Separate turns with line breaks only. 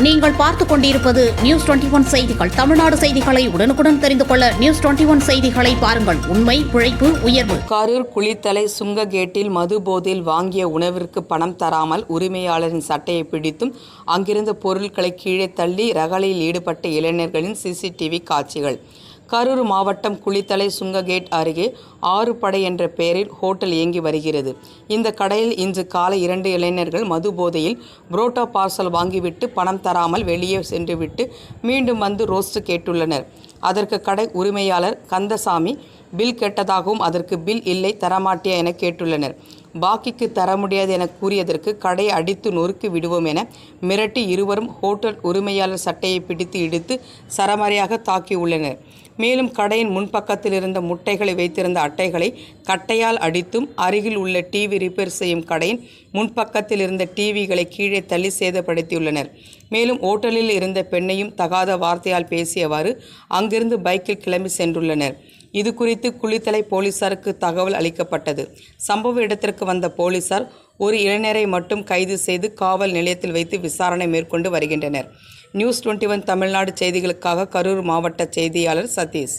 நீங்கள் பார்த்துக் கொண்டிருப்பது நியூஸ் டுவெண்டி ஒன் செய்திகள். தமிழ்நாடு செய்திகளை உடனுக்குடன் தெரிந்து கொள்ள நியூஸ் டுவெண்டி ஒன் செய்திகளை பாருங்கள். உண்மை உழைப்பு உயர்வு.
கரூர் குளித்தலை சுங்க கேட்டில் மது போதையில் வாங்கிய உணவிற்கு பணம் தராமல் உரிமையாளரின் சட்டையை பிடித்தும் அங்கிருந்த பொருட்களை கீழே தள்ளி ரகளையில் ஈடுபட்ட இளைஞர்களின் சிசிடிவி காட்சிகள். கரூர் மாவட்டம் குளித்தலை சுங்ககேட் அருகே ஆறு படை என்ற பெயரில் ஹோட்டல் இயங்கி வருகிறது. இந்த கடையில் இன்று காலை இரண்டு இளைஞர்கள் மது போதையில் புரோட்டா பார்சல் வாங்கிவிட்டு பணம் தராமல் வெளியே சென்றுவிட்டு மீண்டும் வந்து ரோஸ்ட் கேட்டுள்ளனர். அதற்கு கடை உரிமையாளர் கந்தசாமி பில் கேட்டதாகவும் அதற்கு பில் இல்லை தரமாட்டியா என கேட்டுள்ளனர். பாக்கிக்கு தர முடியாது என கூறியதற்கு கடையை அடித்து நொறுக்கி விடுவோம் என மிரட்டி இருவரும் ஹோட்டல் உரிமையாளர் சட்டையை பிடித்து இடித்து சரமாரியாக தாக்கியுள்ளனர் மேலும் கடையின் முன்பக்கத்தில் இருந்த முட்டைகளை வைத்திருந்த அட்டைகளை கட்டையால் அடித்தும் அருகில் உள்ள டிவி ரிப்பேர் செய்யும் கடையின் முன்பக்கத்தில் இருந்த டிவிகளை கீழே தள்ளி சேதப்படுத்தியுள்ளனர். மேலும் ஓட்டலில் இருந்த பெண்ணையும் தகாத வார்த்தையால் பேசியவாறு அங்கிருந்து பைக்கில் கிளம்பி சென்றுள்ளனர். இது குறித்து குளித்தலை போலீசாருக்கு தகவல் அளிக்கப்பட்டது. சம்பவ இடத்திற்கு இடத்திற்கு வந்த போலீசார் ஒரு இளைஞரை மட்டும் கைது செய்து காவல் நிலையத்தில் வைத்து விசாரணை மேற்கொண்டு வருகின்றனர். நியூஸ் டுவெண்ட்டி ஒன் தமிழ்நாடு செய்திகளுக்காக கரூர் மாவட்ட செய்தியாளர் சதீஷ்.